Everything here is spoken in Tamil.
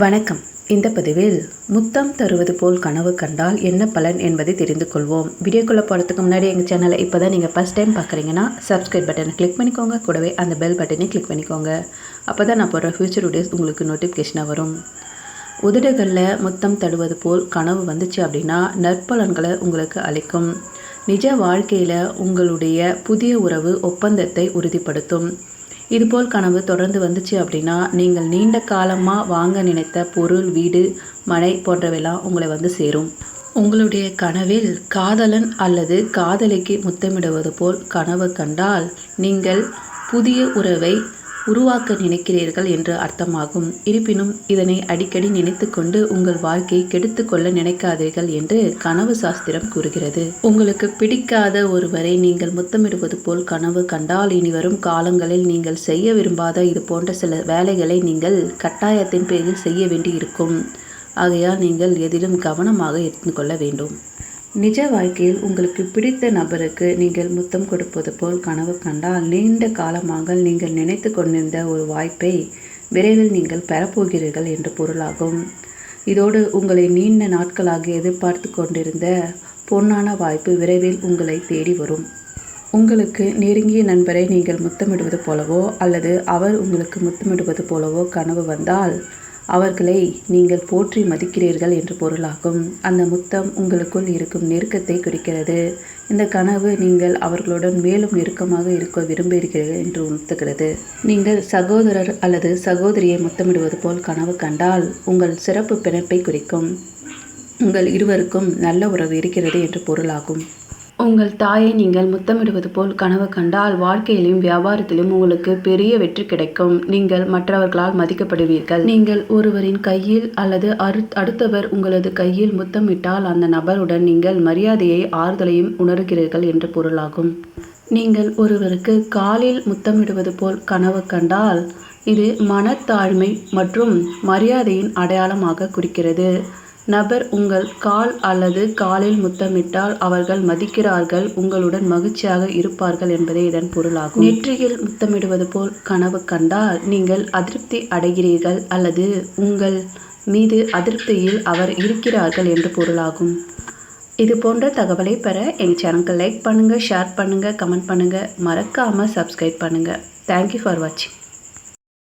வணக்கம். இந்த பதிவில் முத்தம் தருவது போல் கனவு கண்டால் என்ன பலன் என்பதை தெரிந்து கொள்வோம். வீடியோக்குள்ளே போகிறதுக்கு முன்னாடி எங்கள் சேனலை இப்போ தான் நீங்கள் ஃபஸ்ட் டைம் பார்க்குறீங்கன்னா சப்ஸ்கிரைப் பட்டனை கிளிக் பண்ணிக்கோங்க. கூடவே அந்த பெல் பட்டனை கிளிக் பண்ணிக்கோங்க. அப்போ தான் நான் போடுற ஃபியூச்சர் வீடியோஸ் உங்களுக்கு நோட்டிஃபிகேஷனாக வரும். உதடுகளில் முத்தம் தடுவது போல் கனவு வந்துச்சு அப்படின்னா நற்பலன்களை உங்களுக்கு அளிக்கும். நிஜ வாழ்க்கையில் உங்களுடைய புதிய உறவு ஒப்பந்தத்தை உறுதிப்படுத்தும். இதுபோல் கனவு தொடர்ந்து வந்துச்சு அப்படின்னா நீங்கள் நீண்ட காலமாக வாங்க நினைத்த பொருள் வீடு மனை போன்றவையெல்லாம் உங்களை வந்து சேரும். உங்களுடைய கனவில் காதலன் அல்லது காதலிக்கு முத்தமிடுவது போல் கனவு கண்டால் நீங்கள் புதிய உறவை உருவாக்க நினைக்கிறீர்கள் என்று அர்த்தமாகும். இருப்பினும் இதனை அடிக்கடி நினைத்துக்கொண்டு உங்கள் வாழ்க்கையை கெடுத்து கொள்ள நினைக்காதீர்கள் என்று கனவு சாஸ்திரம் கூறுகிறது. உங்களுக்கு பிடிக்காத ஒருவரை நீங்கள் முத்தமிடுவது போல் கனவு கண்டால் இனி வரும் காலங்களில் நீங்கள் செய்ய விரும்பாத இது போன்ற சில வேலைகளை நீங்கள் கட்டாயத்தின் பேரில் செய்ய வேண்டி இருக்கும் ஆகையால் நீங்கள் எதிலும் கவனமாக இருந்து கொள்ள வேண்டும். நிஜ வாழ்க்கையில் உங்களுக்கு பிடித்த நபருக்கு நீங்கள் முத்தம் கொடுப்பது போல் கனவு கண்டால் நீண்ட காலமாக நீங்கள் நினைத்து கொண்டிருந்த ஒரு வாய்ப்பை விரைவில் நீங்கள் பெறப்போகிறீர்கள் என்று பொருளாகும். இதோடு உங்களை நீண்ட நாட்களாக எதிர்பார்த்து கொண்டிருந்த பொன்னான வாய்ப்பு விரைவில் உங்களை தேடி வரும். உங்களுக்கு நெருங்கிய நண்பரை நீங்கள் முத்தமிடுவது போலவோ அல்லது அவர் உங்களுக்கு முத்தமிடுவது போலவோ கனவு வந்தால் அவர்களை நீங்கள் போற்றி மதிக்கிறீர்கள் என்று பொருளாகும். அந்த முத்தம் உங்களுக்குள் இருக்கும் நெருக்கத்தை குறிக்கிறது. இந்த கனவு நீங்கள் அவர்களுடன் மேலும் நெருக்கமாக இருக்க விரும்புகிறீர்கள் என்று உணர்த்துகிறது. நீங்கள் சகோதரர் அல்லது சகோதரியை முத்தமிடுவது போல் கனவு கண்டால் உங்கள் சிறப்பு பிணைப்பை குறிக்கும். உங்கள் இருவருக்கும் நல்ல உறவு இருக்கிறது என்று பொருளாகும். உங்கள் தாயை நீங்கள் முத்தமிடுவது போல் கனவு கண்டால் வாழ்க்கையிலும் வியாபாரத்திலும் உங்களுக்கு பெரிய வெற்றி கிடைக்கும். நீங்கள் மற்றவர்களால் மதிக்கப்படுவீர்கள். நீங்கள் ஒருவரின் கையில் அல்லது அடுத்தவர் உங்களது கையில் முத்தமிட்டால் அந்த நபருடன் நீங்கள் மரியாதையை ஆறுதலையும் உணர்கிறீர்கள் என்று பொருளாகும். நீங்கள் ஒருவருக்கு காலில் முத்தமிடுவது போல் கனவு கண்டால் இது மனத்தாழ்மை மற்றும் மரியாதையின் அடையாளமாக குறிக்கிறது. நபர் உங்கள் கால் அல்லது காலில் முத்தமிட்டால் அவர்கள் மதிக்கிறார்கள் உங்களுடன் மகிழ்ச்சியாக இருப்பார்கள் என்பதே இதன் பொருளாகும். நெற்றியில் முத்தமிடுவது போல் கனவு கண்டால் நீங்கள் அதிருப்தி அடைகிறீர்கள் அல்லது உங்கள் மீது அதிருப்தியில் அவர் இருக்கிறார்கள் என்று பொருளாகும். இது போன்ற தகவலை பெற எங்கள் சேனலுக்கு லைக் பண்ணுங்கள் ஷேர் பண்ணுங்கள் கமெண்ட் பண்ணுங்கள் மறக்காமல் சப்ஸ்கிரைப் பண்ணுங்கள் தேங்க்யூ ஃபார் வாட்சிங்